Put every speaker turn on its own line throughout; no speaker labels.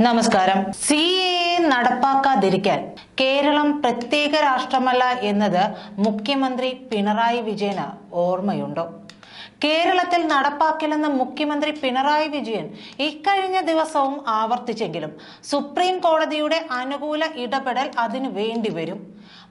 നമസ്കാരം. C A നടപ്പാക്കാതിരിക്കാൻ Keralam പ്രത്യേക രാഷ്ട്രമല്ല എന്നത് മുഖ്യമന്ത്രി പിണറായി വിജയന് ഓർമ്മയുണ്ടോ? കേരളത്തിൽ നടപ്പാക്കില്ലെന്ന് മുഖ്യമന്ത്രി പിണറായി വിജയൻ ഇക്കഴിഞ്ഞ ദിവസവും ആവർത്തിച്ചെങ്കിലും സുപ്രീം കോടതിയുടെ അനുകൂല ഇടപെടൽ അതിനു വേണ്ടിവരും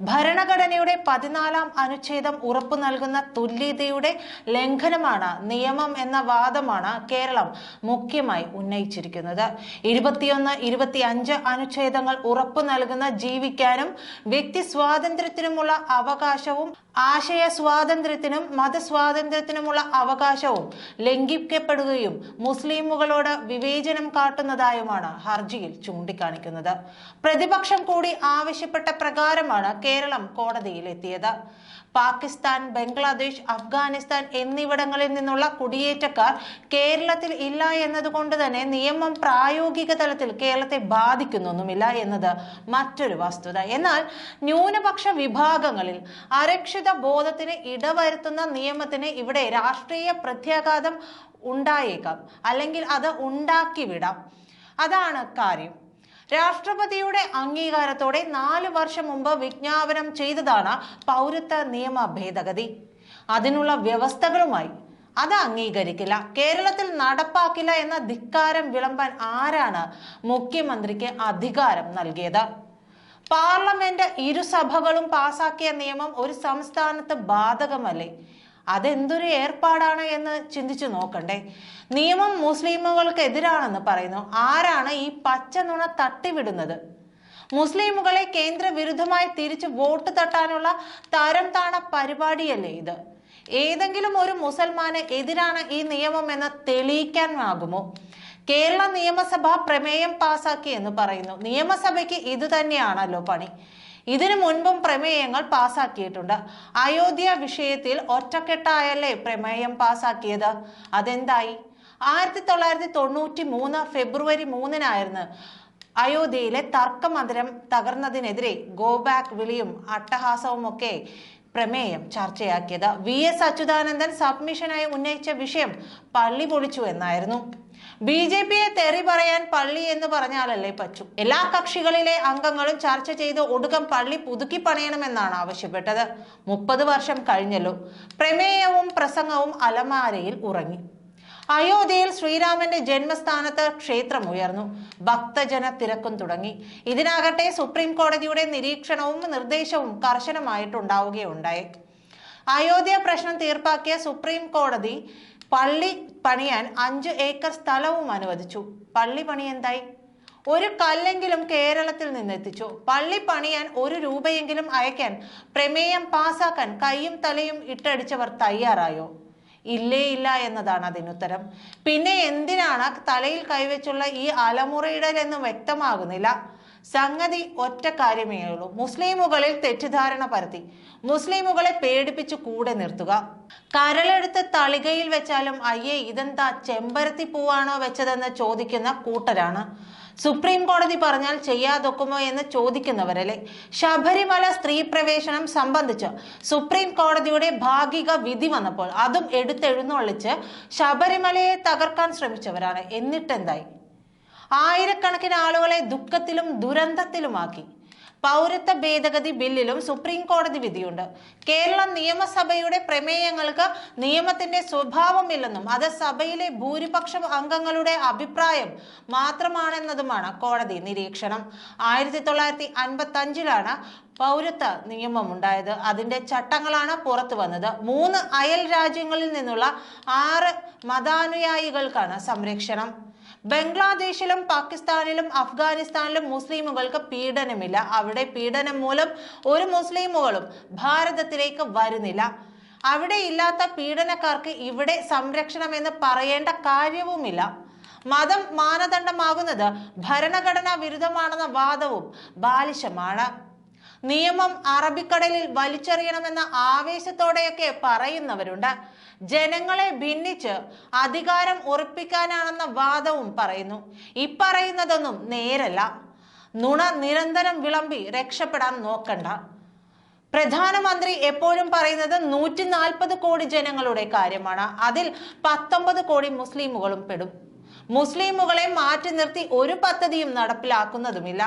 ഭരണഘടനയുടെ പതിനാലാം അനുച്ഛേദം ഉറപ്പു നൽകുന്ന തുല്യതയുടെ ലംഘനമാണ് നിയമം എന്ന വാദമാണ് കേരളം മുഖ്യമായി ഉന്നയിച്ചിരിക്കുന്നത്. ഇരുപത്തിയൊന്ന് ഇരുപത്തി അഞ്ച് അനുച്ഛേദങ്ങൾ ഉറപ്പു നൽകുന്ന ജീവിക്കാനും വ്യക്തി സ്വാതന്ത്ര്യത്തിനുമുള്ള അവകാശവും ആശയ സ്വാതന്ത്ര്യത്തിനും മതസ്വാതന്ത്ര്യത്തിനുമുള്ള അവകാശവും ലംഘിക്കപ്പെടുകയും മുസ്ലിമുകളോട് വിവേചനം കാട്ടുന്നതായുമാണ് ഹർജിയിൽ ചൂണ്ടിക്കാണിക്കുന്നത്. പ്രതിപക്ഷം കൂടി ആവശ്യപ്പെട്ട പ്രകാരമാണ് കേരളം കോടതിയിൽ എത്തിയത് പാകിസ്ഥാൻ ബംഗ്ലാദേശ് അഫ്ഗാനിസ്ഥാൻ എന്നിവിടങ്ങളിൽ നിന്നുള്ള കുടിയേറ്റക്കാർ കേരളത്തിൽ ഇല്ല എന്നതുകൊണ്ട് തന്നെ നിയമം പ്രായോഗിക തലത്തിൽ കേരളത്തെ ബാധിക്കുന്നൊന്നുമില്ല എന്നത് മറ്റൊരു വസ്തുത. എന്നാൽ ന്യൂനപക്ഷ വിഭാഗങ്ങളിൽ അരക്ഷിത ബോധത്തിന് ഇടവരുത്തുന്ന നിയമത്തിന് ഇവിടെ രാഷ്ട്രീയ പ്രത്യാഘാതം ഉണ്ടായേക്കാം. അല്ലെങ്കിൽ അത് ഉണ്ടാക്കി വിടാം അതാണ് കാര്യം. രാഷ്ട്രപതിയുടെ അംഗീകാരത്തോടെ നാല് വർഷം മുമ്പ് വിജ്ഞാപനം ചെയ്തതാണ് പൗരത്വ നിയമ ഭേദഗതി. അതിനുള്ള വ്യവസ്ഥകളുമായി അത് അംഗീകരിക്കില്ല. കേരളത്തിൽ നടപ്പാക്കില്ല എന്ന ധിക്കാരം വിളമ്പാൻ ആരാണ് മുഖ്യമന്ത്രിക്ക് അധികാരം നൽകിയത്? പാർലമെന്റ് ഇരുസഭകളും പാസാക്കിയ നിയമം ഒരു സംസ്ഥാനത്ത് ബാധകമല്ലേ? അതെന്തൊരു ഏർപ്പാടാണ് എന്ന് ചിന്തിച്ചു നോക്കണ്ടേ. നിയമം മുസ്ലിമുകൾക്ക് എതിരാണെന്ന് പറയുന്നു. ആരാണ് ഈ പച്ച നുണ തട്ടിവിടുന്നത്? മുസ്ലിമുകളെ കേന്ദ്ര വിരുദ്ധമായി തിരിച്ച് വോട്ട് തട്ടാനുള്ള തരം താണ പരിപാടിയല്ലേ ഇത്? ഏതെങ്കിലും ഒരു മുസൽമാന് എതിരാണ് ഈ നിയമം എന്ന് തെളിയിക്കാനാകുമോ? കേരള നിയമസഭ പ്രമേയം പാസാക്കി എന്ന് പറയുന്നു. നിയമസഭയ്ക്ക് ഇത് തന്നെയാണല്ലോ പണി. ഇതിനു മുൻപും പ്രമേയങ്ങൾ പാസാക്കിയിട്ടുണ്ട്. അയോധ്യ വിഷയത്തിൽ ഒറ്റക്കെട്ടായല്ലേ പ്രമേയം പാസാക്കിയത്? അതെന്തായി? ആയിരത്തി തൊള്ളായിരത്തി തൊണ്ണൂറ്റി മൂന്ന് ഫെബ്രുവരി മൂന്നിനായിരുന്നു അയോധ്യയിലെ തർക്കമന്ദിരം തകർന്നതിനെതിരെ ഗോ ബാക്ക് വിളിയും അട്ടഹാസവും ഒക്കെ പ്രമേയം ചർച്ചയാക്കിയത്. വി എസ് അച്യുതാനന്ദൻ സബ്മിഷനായി ഉന്നയിച്ച വിഷയം പള്ളി പൊളിച്ചു എന്നായിരുന്നു. ബി ജെ പിയെ തെറി പറയാൻ പള്ളി എന്ന് പറഞ്ഞാലല്ലേ പറ്റൂ. എല്ലാ കക്ഷികളിലെ അംഗങ്ങളും ചർച്ച ചെയ്ത് ഒടുക്കം പള്ളി പുതുക്കി പണിയണമെന്നാണ് ആവശ്യപ്പെട്ടത്. മുപ്പത് വർഷം കഴിഞ്ഞല്ലോ. പ്രമേയവും പ്രസംഗവും അലമാരയിൽ ഉറങ്ങി. അയോധ്യയിൽ ശ്രീരാമന്റെ ജന്മസ്ഥാനത്ത് ക്ഷേത്രം ഉയർന്നു. ഭക്തജന തിരക്കും തുടങ്ങി. ഇതിനാകട്ടെ സുപ്രീം കോടതിയുടെ നിരീക്ഷണവും നിർദ്ദേശവും കർശനമായിട്ടുണ്ടാവുകയുണ്ടായി. അയോധ്യ പ്രശ്നം തീർപ്പാക്കിയ സുപ്രീം കോടതി പള്ളി പണിയാൻ അഞ്ച് ഏക്കർ സ്ഥലവും അനുവദിച്ചു. പള്ളി പണി എന്തായി? ഒരു കല്ലെങ്കിലും കേരളത്തിൽ നിന്ന് എത്തിച്ചു പള്ളി പണിയാൻ ഒരു രൂപയെങ്കിലും അയക്കാൻ പ്രമേയം പാസാക്കാൻ കൈയും തലയും ഇട്ടടിച്ചവർ തയ്യാറായോ? ഇല്ലേ ഇല്ല എന്നതാണ് അതിനുത്തരം. പിന്നെ എന്തിനാണ് തലയിൽ കൈവച്ചുള്ള ഈ അലമുറയിടൽ എന്ന് വ്യക്തമാകുന്നില്ല. സംഗതി ഒറ്റ കാര്യമേ ഉള്ളൂ. മുസ്ലിമുകളിൽ തെറ്റിദ്ധാരണ പരത്തി. മുസ്ലിമുകളെ പേടിപ്പിച്ചു കൂടെ നിർത്തുക. കരളെടുത്ത് തളികയിൽ വെച്ചാലും അയ്യേ ഇതെന്താ ചെമ്പരത്തി പൂവാണോ വെച്ചതെന്ന് ചോദിക്കുന്ന കൂട്ടരാണ്. സുപ്രീം കോടതി പറഞ്ഞാൽ ചെയ്യാതൊക്കുമോ എന്ന് ചോദിക്കുന്നവരല്ലേ? ശബരിമല സ്ത്രീ പ്രവേശനം സംബന്ധിച്ച് സുപ്രീം കോടതിയുടെ ഭാഗിക വിധി വന്നപ്പോൾ അതും എടുത്തെഴുന്നള്ളിച്ച് ശബരിമലയെ തകർക്കാൻ ശ്രമിച്ചവരാണ്. എന്നിട്ടെന്തായി? ആയിരക്കണക്കിന് ആളുകളെ ദുഃഖത്തിലും ദുരന്തത്തിലുമാക്കി. പൗരത്വ ഭേദഗതി ബില്ലിലും സുപ്രീം കോടതി വിധിയുണ്ട്. കേരള നിയമസഭയുടെ പ്രമേയങ്ങൾക്ക് നിയമത്തിന്റെ സ്വഭാവമില്ലെന്നും അത് സഭയിലെ ഭൂരിപക്ഷ അംഗങ്ങളുടെ അഭിപ്രായം മാത്രമാണെന്നതുമാണ് കോടതി നിരീക്ഷണം. ആയിരത്തി തൊള്ളായിരത്തി അൻപത്തി അഞ്ചിലാണ് പൗരത്വ നിയമം ഉണ്ടായത് അതിന്റെ ചട്ടങ്ങളാണ് പുറത്തു വന്നത്. മൂന്ന് അയൽ രാജ്യങ്ങളിൽ നിന്നുള്ള ആറ് മതാനുയായികൾക്കാണ് സംരക്ഷണം. ബംഗ്ലാദേശിലും പാകിസ്ഥാനിലും അഫ്ഗാനിസ്ഥാനിലും മുസ്ലിമുകൾക്ക് പീഡനമില്ല. അവിടെ പീഡനം മൂലം ഒരു മുസ്ലിമുകളും ഭാരതത്തിലേക്ക് വരുന്നില്ല. അവിടെ ഇല്ലാത്ത പീഡനക്കാർക്ക് ഇവിടെ സംരക്ഷണം എന്ന് പറയേണ്ട കാര്യവുമില്ല. മതം മാനദണ്ഡമാകുന്നത് ഭരണഘടനാ വിരുദ്ധമാണെന്ന വാദവും ബാലിശമാണ്. നിയമം അറബിക്കടലിൽ വലിച്ചെറിയണമെന്ന ആവേശത്തോടെയൊക്കെ പറയുന്നവരുണ്ട്. ജനങ്ങളെ ഭിന്നിച്ച് അധികാരം ഉറപ്പിക്കാനാണെന്ന വാദവും പറയുന്നു. ഇപ്പറയുന്നതൊന്നും നേരല്ല. നുണ നിരന്തരം വിളമ്പി രക്ഷപ്പെടാൻ നോക്കണ്ട. പ്രധാനമന്ത്രി എപ്പോഴും പറയുന്നത് നൂറ്റി നാൽപ്പത് കോടി ജനങ്ങളുടെ കാര്യമാണ്. അതിൽ പത്തൊമ്പത് കോടി മുസ്ലിമുകളും പെടും. മുസ്ലിമുകളെ മാറ്റി നിർത്തി ഒരു പദ്ധതിയും നടപ്പിലാക്കുന്നതുമില്ല.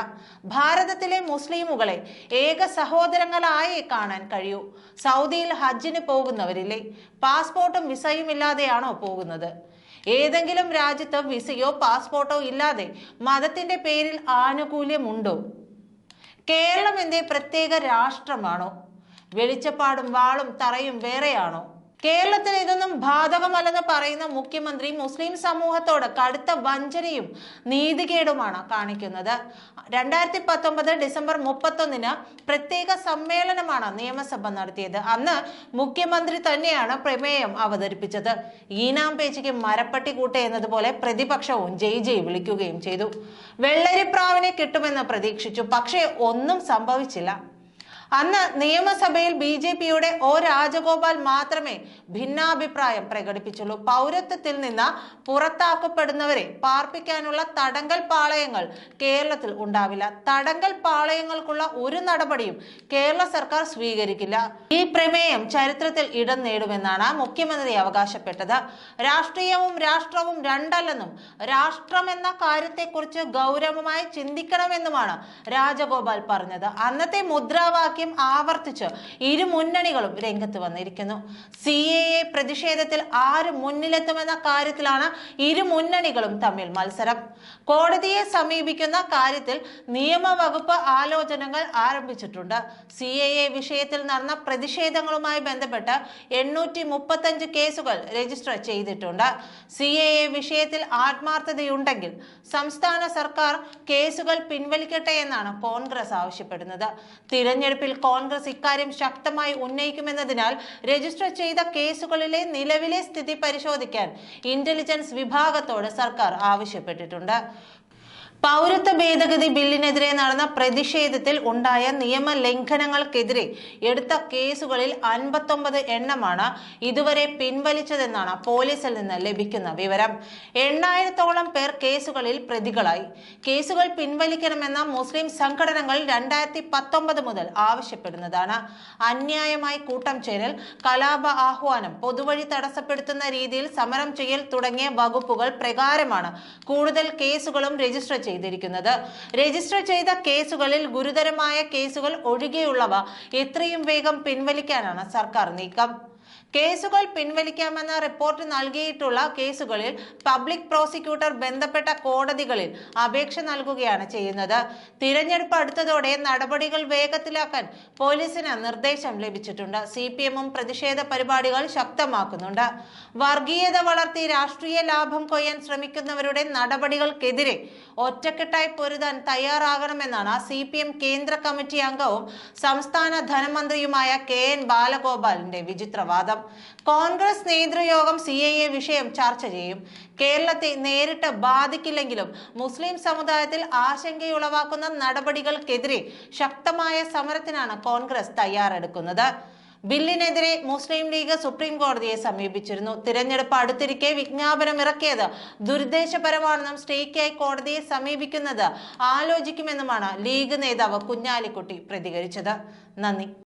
ഭാരതത്തിലെ മുസ്ലിമുകളെ ഏക സഹോദരങ്ങളായേ കാണാൻ കഴിയൂ. സൗദിയിൽ ഹജ്ജിന് പോകുന്നവരില്ലേ? പാസ്പോർട്ടും വിസയും ഇല്ലാതെയാണോ പോകുന്നത്? ഏതെങ്കിലും രാജ്യത്ത് വിസയോ പാസ്പോർട്ടോ ഇല്ലാതെ മതത്തിന്റെ പേരിൽ ആനുകൂല്യമുണ്ടോ? കേരളം എന്തേ പ്രത്യേക രാഷ്ട്രമാണോ? വെളിച്ചപ്പാടും വാളും തറയും വേറെയാണോ? കേരളത്തിൽ ഇതൊന്നും ബാധകമല്ലെന്ന് പറയുന്ന മുഖ്യമന്ത്രി മുസ്ലിം സമൂഹത്തോട് കടുത്ത വഞ്ചനയും നീതികേടുമാണ് കാണിക്കുന്നത്. രണ്ടായിരത്തി പത്തൊമ്പത് ഡിസംബർ മുപ്പത്തൊന്നിന് പ്രത്യേക സമ്മേളനമാണ് നിയമസഭ നടത്തിയത്. അന്ന് മുഖ്യമന്ത്രി തന്നെയാണ് പ്രമേയം അവതരിപ്പിച്ചത്. ഈനാം പേച്ചയ്ക്ക് മരപ്പട്ടി കൂട്ട എന്നതുപോലെ പ്രതിപക്ഷവും ജയ് ജയ് വിളിക്കുകയും ചെയ്തു. വെള്ളരിപ്രാവിനെ കിട്ടുമെന്ന് പ്രതീക്ഷിച്ചു. പക്ഷേ ഒന്നും സംഭവിച്ചില്ല. അന്ന് നിയമസഭയിൽ ബി ജെ പിയുടെ ഒ രാജഗോപാൽ മാത്രമേ ഭിന്നാഭിപ്രായം പ്രകടിപ്പിച്ചുള്ളൂ. പൗരത്വത്തിൽ നിന്ന് പുറത്താക്കപ്പെടുന്നവരെ പാർപ്പിക്കാനുള്ള തടങ്കൽ പാളയങ്ങൾ കേരളത്തിൽ ഉണ്ടാവില്ല. തടങ്കൽ പാളയങ്ങൾക്കുള്ള ഒരു നടപടിയും കേരള സർക്കാർ സ്വീകരിക്കില്ല. ഈ പ്രമേയം ചരിത്രത്തിൽ ഇടം നേടുമെന്നാണ് മുഖ്യമന്ത്രി അവകാശപ്പെട്ടത്. രാഷ്ട്രീയവും രാഷ്ട്രവും രണ്ടല്ലെന്നും രാഷ്ട്രം എന്ന കാര്യത്തെക്കുറിച്ച് ഗൗരവമായി ചിന്തിക്കണമെന്നുമാണ് രാജഗോപാൽ പറഞ്ഞത്. അന്നത്തെ മുദ്രാവാക്യം ആവർത്തിച്ച് ഇരു മുന്നണികളും രംഗത്ത് വന്നിരിക്കുന്നു. സി എ എ പ്രതിഷേധത്തിൽ ആര് മുന്നിലെത്തുമെന്ന കാര്യത്തിലാണ് ഇരു മുന്നണികളും തമ്മിൽ മത്സരം. കോടതിയെ സമീപിക്കുന്ന കാര്യത്തിൽ നിയമവകുപ്പ് ആലോചനകൾ ആരംഭിച്ചിട്ടുണ്ട്. സി എ എ വിഷയത്തിൽ നടന്ന പ്രതിഷേധങ്ങളുമായി ബന്ധപ്പെട്ട് എണ്ണൂറ്റി മുപ്പത്തഞ്ച് കേസുകൾ രജിസ്റ്റർ ചെയ്തിട്ടുണ്ട്. സി എ എ വിഷയത്തിൽ ആത്മാർത്ഥതയുണ്ടെങ്കിൽ സംസ്ഥാന സർക്കാർ കേസുകൾ പിൻവലിക്കട്ടെ എന്നാണ് കോൺഗ്രസ് ആവശ്യപ്പെടുന്നത്. തിരഞ്ഞെടുപ്പിൽ കോൺഗ്രസ് ഇക്കാര്യം ശക്തമായി ഉന്നയിക്കുമെന്നതിനാൽ രജിസ്റ്റർ ചെയ്ത കേസുകളിലെ നിലവിലെ സ്ഥിതി പരിശോധിക്കാൻ ഇന്റലിജൻസ് വിഭാഗത്തോട് സർക്കാർ ആവശ്യപ്പെട്ടിട്ടുണ്ട്. പൗരത്വ ഭേദഗതി ബില്ലിനെതിരെ നടന്ന പ്രതിഷേധത്തിൽ ഉണ്ടായ നിയമ ലംഘനങ്ങൾക്കെതിരെ എടുത്ത കേസുകളിൽ അൻപത്തൊമ്പത് എണ്ണമാണ് ഇതുവരെ പിൻവലിച്ചതെന്നാണ് പോലീസിൽ നിന്ന് ലഭിക്കുന്ന വിവരം. എണ്ണായിരത്തോളം പേർ കേസുകളിൽ പ്രതികളായി. കേസുകൾ പിൻവലിക്കണമെന്ന മുസ്ലിം സംഘടനകൾ രണ്ടായിരത്തി പത്തൊമ്പത് മുതൽ ആവശ്യപ്പെടുന്നതാണ്. അന്യായമായി കൂട്ടം ചേരൽ കലാപ ആഹ്വാനം പൊതുവഴി തടസ്സപ്പെടുത്തുന്ന രീതിയിൽ സമരം ചെയ്യൽ തുടങ്ങിയ വകുപ്പുകൾ പ്രകാരമാണ് കൂടുതൽ കേസുകളും രജിസ്റ്റർ ചെയ്തിരിക്കുന്നത്. രജിസ്റ്റർ ചെയ്ത കേസുകളിൽ ഗുരുതരമായ കേസുകൾ ഒഴികെയുള്ളവ എത്രയും വേഗം പിൻവലിക്കാനാണ് സർക്കാർ നീക്കം. കേസുകൾ പിൻവലിക്കാമെന്ന റിപ്പോർട്ട് നൽകിയിട്ടുള്ള കേസുകളിൽ പബ്ലിക് പ്രോസിക്യൂട്ടർ ബന്ധപ്പെട്ട കോടതികളിൽ അപേക്ഷ നൽകുകയാണ് ചെയ്യുന്നത്. തിരഞ്ഞെടുപ്പ് അടുത്തതോടെ നടപടികൾ വേഗത്തിലാക്കാൻ പോലീസിന് നിർദ്ദേശം ലഭിച്ചിട്ടുണ്ട്. സി പി എമ്മും പ്രതിഷേധ പരിപാടികൾ ശക്തമാക്കുന്നുണ്ട്. വർഗീയത വളർത്തി രാഷ്ട്രീയ ലാഭം കൊയ്യാൻ ശ്രമിക്കുന്നവരുടെ നടപടികൾക്കെതിരെ ഒറ്റക്കെട്ടായി പൊരുതാൻ തയ്യാറാകണമെന്നാണ് സി പി എം കേന്ദ്ര കമ്മിറ്റി അംഗവും സംസ്ഥാന ധനമന്ത്രിയുമായ കെ എൻ ബാലഗോപാലിന്റെ വിചിത്രവാദം. കോൺഗ്രസ് നേതൃയോഗം സി എ എ വിഷയം ചർച്ച ചെയ്യും. കേരളത്തെ നേരിട്ട് ബാധിക്കില്ലെങ്കിലും മുസ്ലിം സമുദായത്തിൽ ആശങ്കയുളവാക്കുന്ന നടപടികൾക്കെതിരെ ശക്തമായ സമരത്തിനാണ് കോൺഗ്രസ് തയ്യാറെടുക്കുന്നത്. ബില്ലിനെതിരെ മുസ്ലിം ലീഗ് സുപ്രീം കോടതിയെ സമീപിച്ചിരുന്നു. തിരഞ്ഞെടുപ്പ് അടുത്തിരിക്കെ വിജ്ഞാപനം ഇറക്കിയത് ദുരുദ്ദേശപരമാണെന്നും സ്റ്റേക്കായി കോടതിയെ സമീപിക്കുന്നത് ആലോചിക്കുമെന്നുമാണ് ലീഗ് നേതാവ് കുഞ്ഞാലിക്കുട്ടി പ്രതികരിച്ചത്. നന്ദി.